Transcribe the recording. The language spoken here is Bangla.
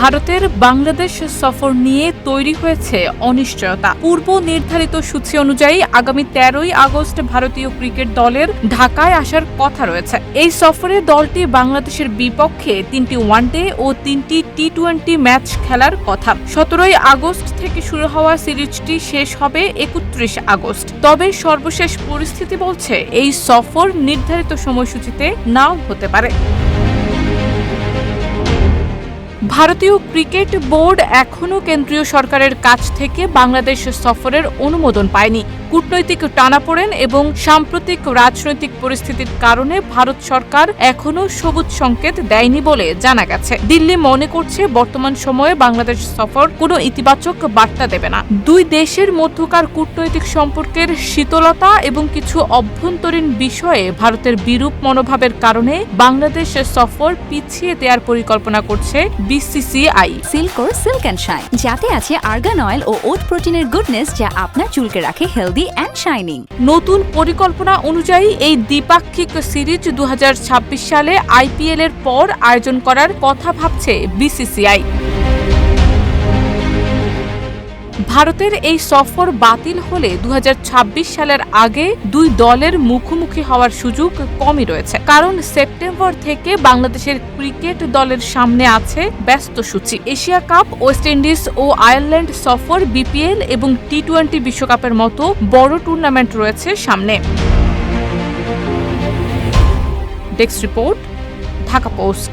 ভারতের বাংলাদেশ সফর নিয়ে তৈরি হয়েছে অনিশ্চয়তা। পূর্ব নির্ধারিত সূচি অনুযায়ী আগামী তেরোই আগস্ট ভারতীয় ক্রিকেট দলের ঢাকায় আসার কথা রয়েছে। এই সফরে দলটি বাংলাদেশের বিপক্ষে তিনটি ওয়ানডে ও তিনটি টি টোয়েন্টি ম্যাচ খেলার কথা। সতেরোই আগস্ট থেকে শুরু হওয়া সিরিজটি শেষ হবে একত্রিশ আগস্ট। তবে সর্বশেষ পরিস্থিতি বলছে, এই সফর নির্ধারিত সময়সূচিতে নাও হতে পারে। ভারতীয় ক্রিকেট বোর্ড এখনও কেন্দ্রীয় সরকারের কাছ থেকে বাংলাদেশ সফরের অনুমোদন পায়নি। কূটনৈতিক টানাপোড়েন এবং সাম্প্রতিক রাজনৈতিক পরিস্থিতির কারণে ভারত সরকার এখনও সবুজ সংকেত দেয়নি বলে জানা গেছে। দিল্লি মনে করছে বর্তমান সময়ে বাংলাদেশ সফর কোনো ইতিবাচক বার্তা দেবে না। দুই দেশের মধ্যকার কূটনৈতিক সম্পর্কের শীতলতা এবং কিছু অভ্যন্তরীণ বিষয়ে ভারতের বিরূপ মনোভাবের কারণে বাংলাদেশ সফর পিছিয়ে দেওয়ার পরিকল্পনা করছে বিসিসিআই। সিল্কোর সিল্ক অ্যান্ড শাইন, যাতে আছে আর্গান অয়েল ও ওট প্রোটিনের গুডনেস যা আপনার চুলকে রাখে হেলদি অ্যান্ড শাইনিং নতুন পরিকল্পনা অনুযায়ী এই দ্বিপাক্ষিক সিরিজ দু হাজার ছাব্বিশ সালে আইপিএল এর পর আয়োজন করার কথা ভাবছে বিসিসিআই। ভারতের এই সফর বাতিল হলে দু হাজার ছাব্বিশ সালের আগে দুই দলের মুখোমুখি হওয়ার সুযোগ কমই রয়েছে। কারণ সেপ্টেম্বর থেকে বাংলাদেশের ক্রিকেট দলের সামনে আছে ব্যস্ত সূচি। এশিয়া কাপ, ওয়েস্ট ইন্ডিজ ও আয়ারল্যান্ড সফর, বিপিএল এবং টি টোয়েন্টি বিশ্বকাপের মতো বড় টুর্নামেন্ট রয়েছে সামনে। Desk report, Dhaka post.